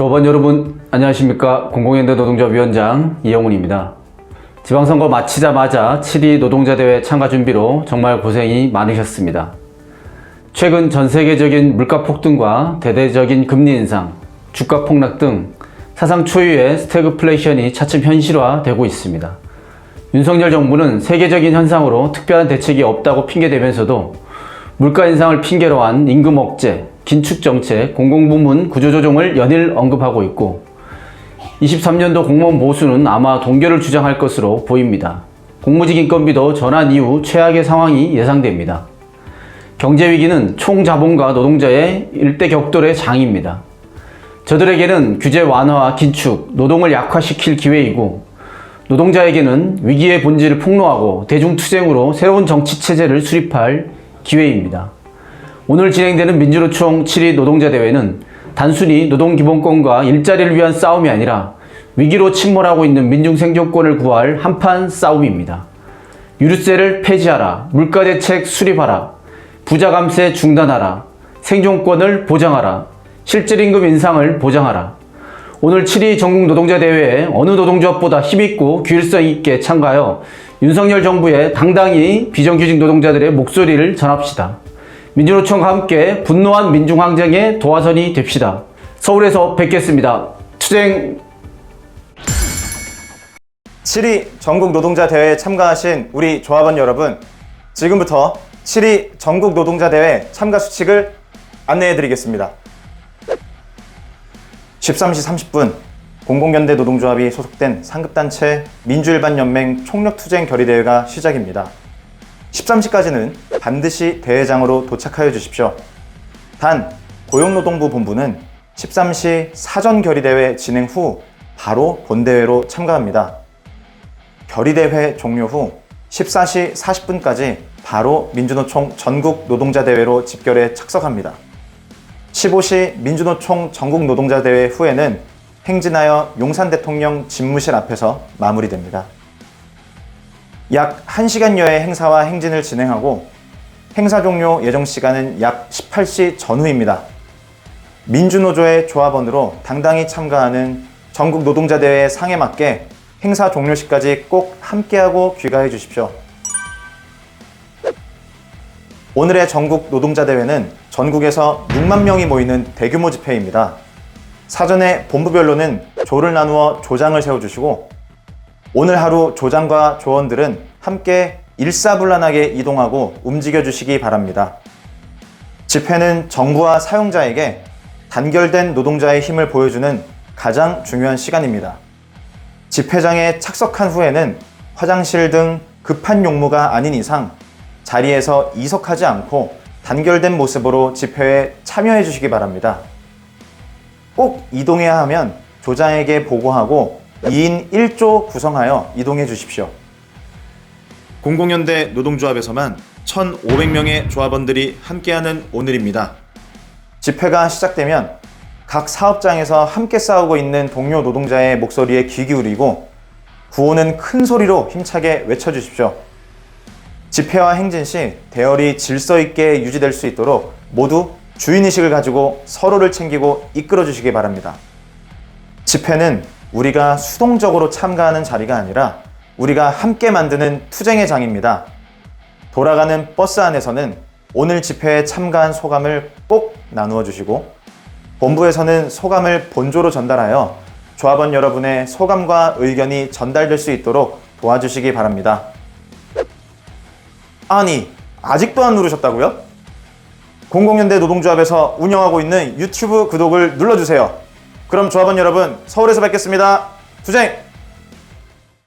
조합원 여러분 안녕하십니까 공공연대 노동조합위원장 이영훈입니다. 지방선거 마치자마자 7.2 노동자대회 참가 준비로 정말 고생이 많으셨습니다. 최근 전 세계적인 물가 폭등과 대대적인 금리 인상, 주가 폭락 등 사상 초유의 스태그플레이션이 차츰 현실화되고 있습니다. 윤석열 정부는 세계적인 현상으로 특별한 대책이 없다고 핑계대면서도 물가 인상을 핑계로 한 임금 억제, 긴축 정책, 공공부문 구조조정을 연일 언급하고 있고 23년도 공무원 보수는 아마 동결을 주장할 것으로 보입니다. 공무직 인건비도 전환 이후 최악의 상황이 예상됩니다. 경제 위기는 총자본과 노동자의 일대 격돌의 장입니다. 저들에게는 규제 완화와 긴축, 노동을 약화시킬 기회이고 노동자에게는 위기의 본질을 폭로하고 대중투쟁으로 새로운 정치 체제를 수립할 기회입니다. 오늘 진행되는 민주노총 7.2 노동자 대회는 단순히 노동기본권과 일자리를 위한 싸움이 아니라 위기로 침몰하고 있는 민중 생존권을 구할 한판 싸움입니다. 유류세를 폐지하라, 물가 대책 수립하라, 부자 감세 중단하라, 생존권을 보장하라, 실질임금 인상을 보장하라. 오늘 7.2 전국 노동자 대회에 어느 노동조합보다 힘있고 규율성 있게 참가하여 윤석열 정부의 당당히 비정규직 노동자들의 목소리를 전합시다. 민주노총과 함께 분노한 민중항쟁의 도화선이 됩시다. 서울에서 뵙겠습니다. 투쟁 7위 전국 노동자 대회에 참가하신 우리 조합원 여러분, 지금부터 7위 전국 노동자 대회 참가 수칙을 안내해 드리겠습니다. 13시 30분 공공연대 노동조합이 소속된 상급단체 민주일반연맹 총력투쟁 결의대회가 시작입니다. 13시까지는 반드시 대회장으로 도착하여 주십시오. 단, 고용노동부 본부는 13시 사전 결의대회 진행 후 바로 본대회로 참가합니다. 결의대회 종료 후 14시 40분까지 바로 민주노총 전국 노동자대회로 집결에 착석합니다. 15시 민주노총 전국 노동자대회 후에는 행진하여 용산 대통령 집무실 앞에서 마무리됩니다. 약 1시간여의 행사와 행진을 진행하고 행사 종료 예정 시간은 약 18시 전후입니다. 민주노조의 조합원으로 당당히 참가하는 전국 노동자대회 상에 맞게 행사 종료 시까지 꼭 함께하고 귀가해 주십시오. 오늘의 전국 노동자대회는 전국에서 6만 명이 모이는 대규모 집회입니다. 사전에 본부별로는 조를 나누어 조장을 세워주시고 오늘 하루 조장과 조원들은 함께 일사불란하게 이동하고 움직여 주시기 바랍니다. 집회는 정부와 사용자에게 단결된 노동자의 힘을 보여주는 가장 중요한 시간입니다. 집회장에 착석한 후에는 화장실 등 급한 용무가 아닌 이상 자리에서 이석하지 않고 단결된 모습으로 집회에 참여해 주시기 바랍니다. 꼭 이동해야 하면 조장에게 보고하고 2인 1조 구성하여 이동해 주십시오. 공공연대 노동조합에서만 1,500명의 조합원들이 함께하는 오늘입니다. 집회가 시작되면 각 사업장에서 함께 싸우고 있는 동료 노동자의 목소리에 귀 기울이고 구호는 큰 소리로 힘차게 외쳐주십시오. 집회와 행진 시 대열이 질서 있게 유지될 수 있도록 모두 주인의식을 가지고 서로를 챙기고 이끌어 주시기 바랍니다. 집회는 우리가 수동적으로 참가하는 자리가 아니라 우리가 함께 만드는 투쟁의 장입니다. 돌아가는 버스 안에서는 오늘 집회에 참가한 소감을 꼭 나누어 주시고 본부에서는 소감을 본조로 전달하여 조합원 여러분의 소감과 의견이 전달될 수 있도록 도와주시기 바랍니다. 아니, 아직도 안 누르셨다고요? 공공연대 노동조합에서 운영하고 있는 유튜브 구독을 눌러주세요. 그럼 조합원 여러분, 서울에서 뵙겠습니다. 투쟁!